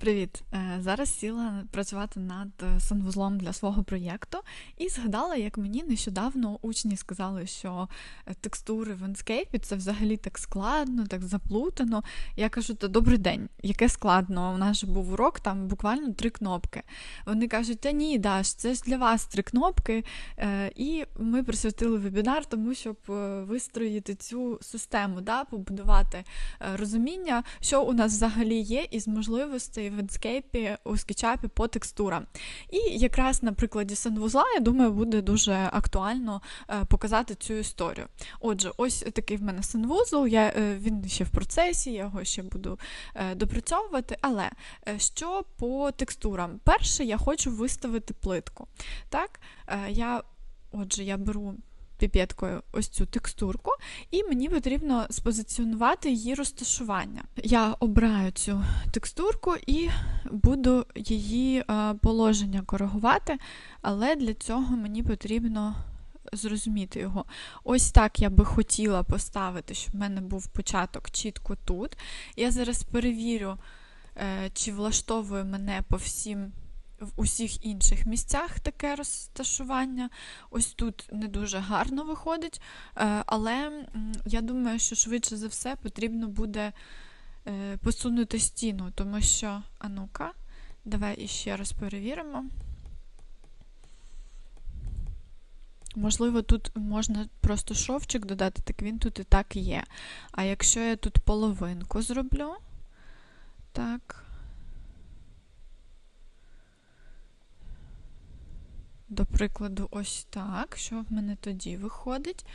Привіт! Е, зараз сіла працювати над е, санвузлом для свого проєкту і згадала, як мені нещодавно учні сказали, що е, текстури в enscape це взагалі так складно, так заплутано. Я кажу, то добрий день, яке складно. У нас же був урок, там буквально три кнопки. Вони кажуть, та ні, Даш, це ж для вас три кнопки. І ми присвятили вебінар, тому щоб вистроїти цю систему, да, побудувати розуміння, що у нас взагалі є, із можливостей в Enscape, у скетчапі по текстурам. І якраз на прикладі санвузла, я думаю, буде дуже актуально е, показати цю історію. Отже, ось такий в мене санвузол, я, е, він ще в процесі, я його ще буду е, допрацьовувати. Але що по текстурам? Перше, я хочу виставити плитку. Так, я, Отже, я беру піпеткою ось цю текстурку, і мені потрібно спозиціонувати її розташування. Я обираю цю текстурку і буду її положення коригувати, але для цього мені потрібно. Зрозуміти його. Ось так я би хотіла поставити, щоб в мене був початок чітко тут. Я зараз перевірю, е, чи влаштовує мене по всім в усіх інших місцях таке розташування. Ось тут не дуже гарно виходить, е, але я думаю, що швидше за все потрібно буде е, посунути стіну, тому що, а ну-ка, давай іще раз перевіримо. Можливо, тут можна просто шовчик додати, так він тут і так є. А якщо я тут половинку зроблю, так. До прикладу, ось так. Що в мене тоді виходить?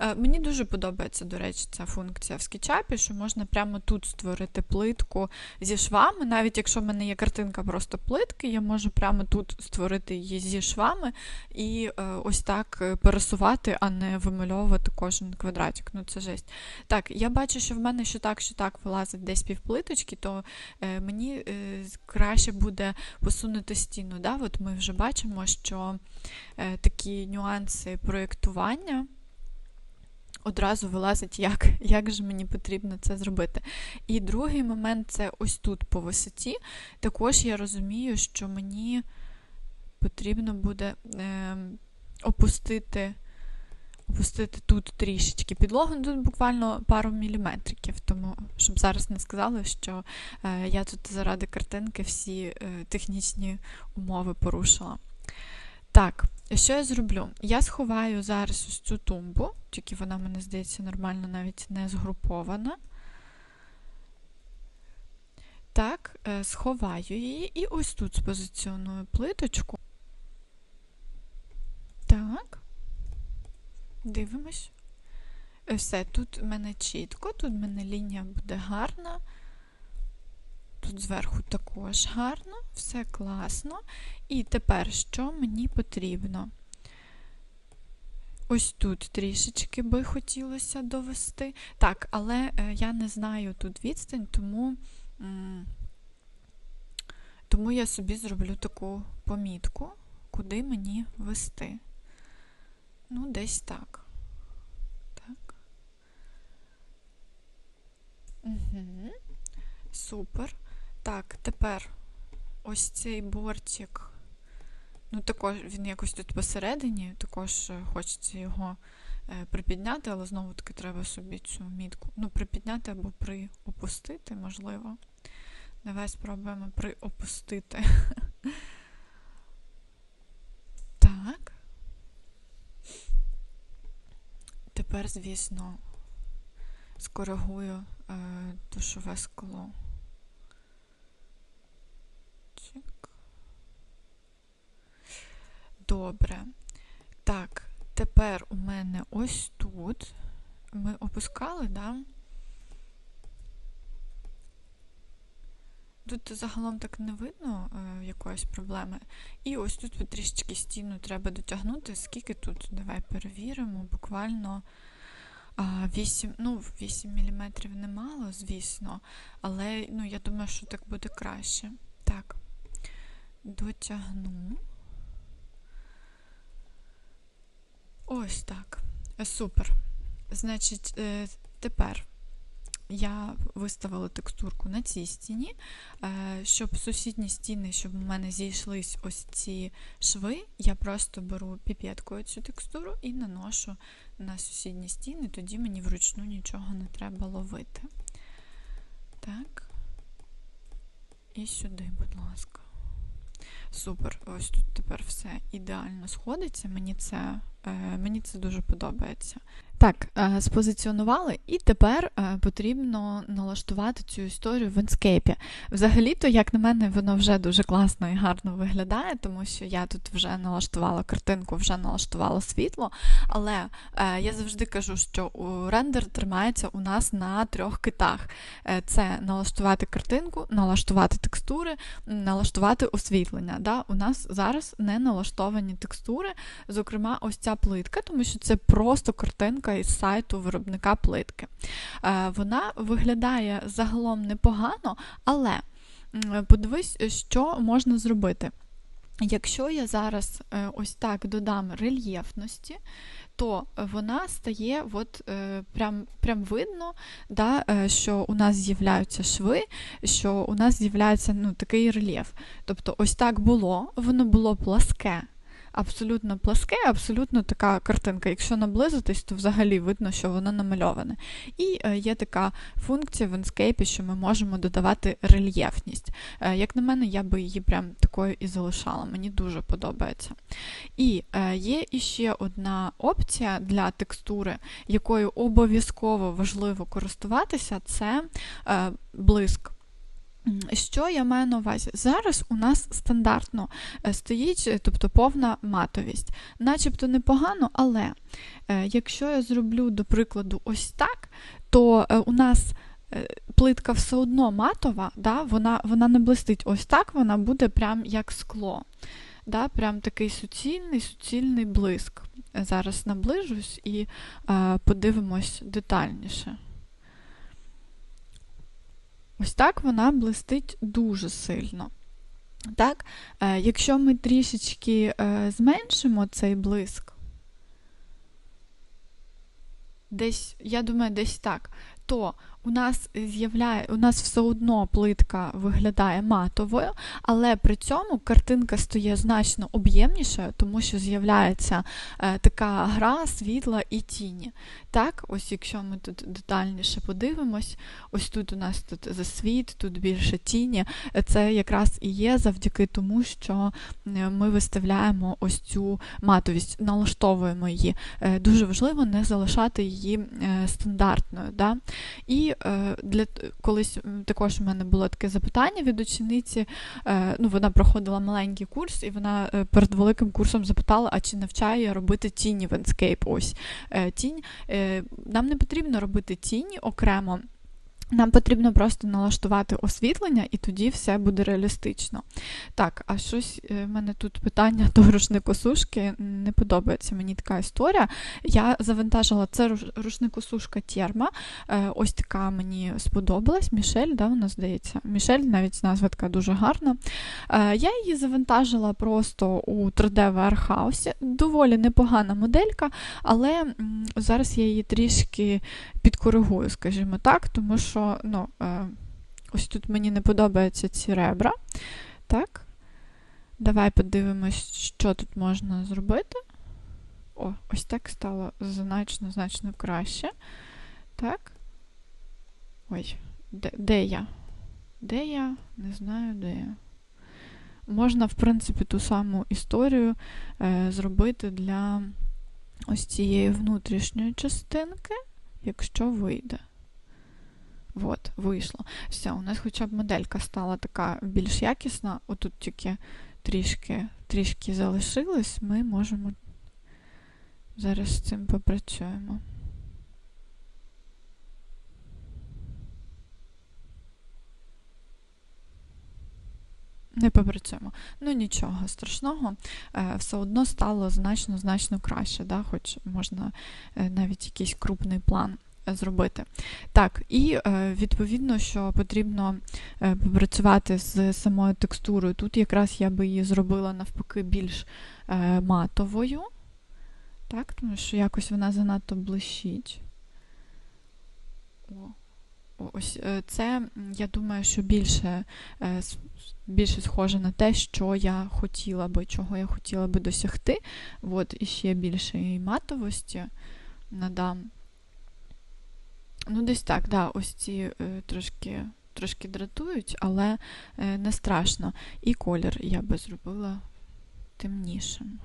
Е, мені дуже подобається, до речі, ця функція в скетчапі, що можна прямо тут створити плитку зі швами. Навіть якщо в мене є картинка просто плитки, я можу прямо тут створити її зі швами і е, ось так е, пересувати, а не вимальовувати кожен квадратик. Ну це жесть. Так, я бачу, що в мене що так, що так вилазить десь півплиточки, то мені краще буде посунути стіну. Да? От Ми вже бачимо, що такі нюанси проєктування одразу вилазить, як як же мені потрібно це зробити. І другий момент це ось тут по висоті. Також я розумію, що мені потрібно буде е, опустити. Опустити тут трішечки підлогу, ну, тут буквально пару міліметриків, тому щоб зараз не сказали, що е, я тут заради картинки всі е, технічні умови порушила. Так, що я зроблю? Я сховаю зараз ось цю тумбу, тільки вона, мені здається, нормально навіть не згрупована. Так, е, сховаю її і ось тут спозиціоную плиточку. Так, дивимось. Е, все, тут в мене чітко, тут в мене лінія буде гарна. Тут зверху також гарно, все класно. І тепер що мені потрібно? Ось тут трішечки би хотілося довести. Так, але е, я не знаю тут відстань, тому тому я собі зроблю таку помітку, куди мені вести. Ну, десь так. Так. Угу. Супер. Так, тепер ось цей бортик. Ну, також він якось тут посередині, також е, хочеться його е, припідняти, але знову-таки треба собі цю мітку. Ну, припідняти або приопустити, можливо. Давай спробуємо приопустити. Так. Тепер, звісно, скоригую е, душове скло. Добре. Так, тепер у мене ось тут. Ми опускали, да? Тут загалом так не видно е, якоїсь проблеми. І ось тут трішечки стіну треба дотягнути. Скільки тут? Давай перевіримо. Буквально а, 8 ну, 8 мм немало, звісно, але ну, я думаю, що так буде краще. Так, дотягну. Ось так. Супер. Значить, е, тепер я виставила текстурку на цій стіні, е, щоб сусідні стіни, щоб у мене зійшлись ось ці шви, я просто беру піпеткою цю текстуру і наношу на сусідні стіни, тоді мені вручну нічого не треба ловити. Так. І сюди, будь ласка. Супер, ось тут тепер все ідеально сходиться. Мені це, е, Мені це дуже подобається. Так, е, спозиціонували, і тепер е, потрібно налаштувати цю історію в інскейпі. Взагалі-то, як на мене, воно вже дуже класно і гарно виглядає, тому що я тут вже налаштувала картинку, вже налаштувала світло. Але е, я завжди кажу, що рендер тримається у нас на трьох китах: це налаштувати картинку, налаштувати текстури, налаштувати освітлення. Да? У нас зараз не налаштовані текстури, зокрема, ось ця плитка, тому що це просто картинка із сайту виробника плитки. Е, вона виглядає загалом непогано, але подивись, що можна зробити. Якщо я зараз е, ось так додам рельєфності, то вона стає, от е, прям прям видно, да, що у нас з'являються шви, що у нас з'являється ну, такий рельєф. Тобто, ось так було, воно було пласке абсолютно пласке, абсолютно така картинка. Якщо наблизитись, то взагалі видно, що воно намальоване. І е, є така функція в інскейпі, що ми можемо додавати рельєфність. Е, як на мене, я би її прям такою і залишала. Мені дуже подобається. І е, є іще одна опція для текстури, якою обов'язково важливо користуватися, це блиск. Що я маю на увазі? Зараз у нас стандартно е, стоїть, е, тобто повна матовість. Начебто непогано, але е, якщо я зроблю, до прикладу, ось так, то у нас плитка все одно матова, да? вона вона не блистить ось так, вона буде прям як скло. Да? Прям такий суцільний, суцільний блиск. Зараз наближусь і подивимось детальніше. Ось так вона блистить дуже сильно. Так? Е, Якщо ми трішечки е, зменшимо цей блиск, десь, я думаю, десь так, то у нас з'являє, у нас все одно плитка виглядає матовою, але при цьому картинка стає значно об'ємнішою, тому що з'являється е, така гра світла і тіні. Так, ось якщо ми тут детальніше подивимось, ось тут у нас тут засвіт, тут більше тіні. Це якраз і є завдяки тому, що е, ми виставляємо ось цю матовість, налаштовуємо її. Е, дуже важливо не залишати її е, стандартною. Да? І для колись також у мене було таке запитання від учениці. Е, ну, Вона проходила маленький курс, і вона е, перед великим курсом запитала, а чи навчає робити тіні в Enscape? Ось тінь. Нам не потрібно робити тіні окремо. Нам потрібно просто налаштувати освітлення, і тоді все буде реалістично. Так, а щось е, в мене тут питання до рушникосушки. Не подобається мені така історія. Я завантажила це рушникосушка Терма. Е, ось така мені сподобалась. Мішель, да, вона здається. Мішель, навіть назва така дуже гарна. Е, я її завантажила просто у 3D Warehouse. Доволі непогана моделька, але зараз я її трішки підкоригую, скажімо так, тому що ну, е, ось тут мені не подобаються ці ребра. Так. Давай подивимось, що тут можна зробити. О, ось так стало значно-значно краще. Так. Ой, де, де я? Де я? Не знаю, де я. Можна, в принципі, ту саму історію е, зробити для ось цієї внутрішньої частинки якщо вийде. От, вийшло. Все, у нас хоча б моделька стала така більш якісна, отут тільки трішки трішки залишилось, ми можемо зараз з цим попрацюємо. Не попрацюємо. Ну нічого страшного, е, все одно стало значно-значно краще, да? хоч можна е, навіть якийсь крупний план зробити. Так, і відповідно, що потрібно попрацювати з самою текстурою. Тут якраз я би її зробила навпаки більш матовою, так, тому що якось вона занадто блищить. Ось е, це, я думаю, що більше е, більше схоже на те, що я хотіла би, чого я хотіла би досягти. От, і ще більше матовості надам. Ну, десь так, да, ось ці е, трошки трошки дратують, але е, не страшно. І колір я би зробила темнішим.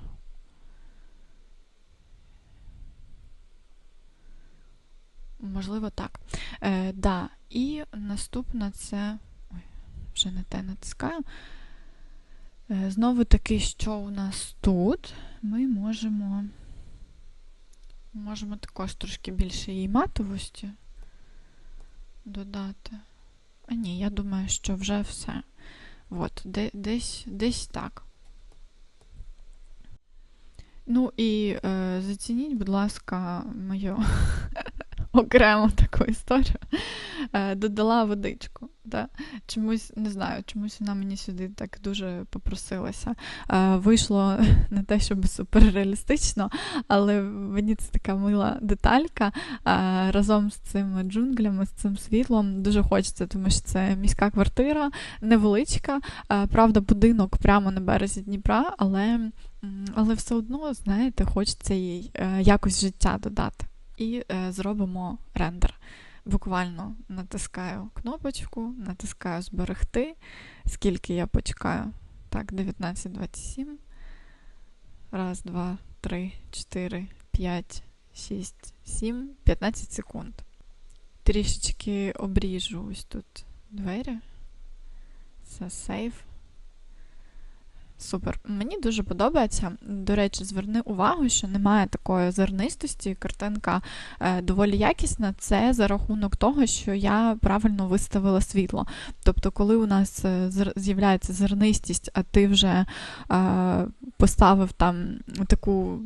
Можливо, так. Е, да. І наступна це. Ой, вже не те натискаю. Е, знову таки, що у нас тут, ми можемо можемо також трошки більше її матовості додати. А ні, я думаю, що вже все. От, де, десь, десь так. Ну і е, зацініть, будь ласка, мою окрему таку історію. Е, додала водичку. Да. Чомусь не знаю, чомусь вона мені сюди так дуже попросилася. Е, вийшло не те, щоб суперреалістично, але мені це така мила деталька е, разом з цими джунглями, з цим світлом. Дуже хочеться, тому що це міська квартира, невеличка. Правда, будинок прямо на березі Дніпра, але, але все одно, знаєте, хочеться їй якось життя додати і зробимо рендер. Буквально натискаю кнопочку, натискаю зберегти. Скільки я почекаю? Так, 19.27. Раз, два, три, чотири, п'ять, шість, сім, 15 секунд. Трішечки обріжу ось тут двері. Це сейф. Супер. Мені дуже подобається. До речі, зверни увагу, що немає такої зернистості. Картинка е, доволі якісна. Це за рахунок того, що я правильно виставила світло. Тобто, коли у нас е, з'являється зернистість, а ти вже е, поставив там таку.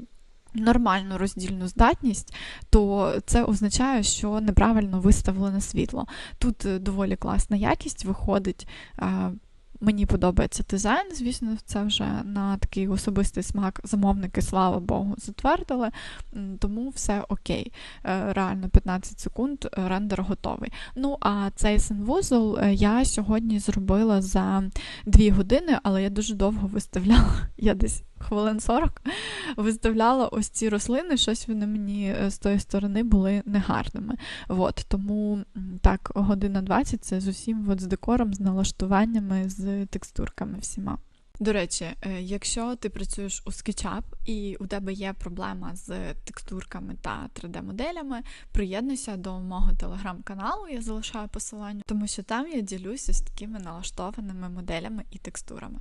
Нормальну роздільну здатність, то це означає, що неправильно виставлене світло. Тут доволі класна якість виходить. Мені подобається дизайн, звісно, це вже на такий особистий смак замовники, слава Богу, затвердили, тому все окей. Е, реально 15 секунд е, рендер готовий. Ну, а цей синвузол е, я сьогодні зробила за 2 години, але я дуже довго виставляла. Я десь хвилин 40 виставляла ось ці рослини, щось вони мені е, з тої сторони були негарними. От, Тому так, година 20 це з усім от, з декором, з налаштуваннями, з текстурками всіма. До речі, е, якщо ти працюєш у SketchUp і у тебе є проблема з текстурками та 3D-моделями, приєднуйся до мого телеграм-каналу, я залишаю посилання, тому що там я ділюся з такими налаштованими моделями і текстурами.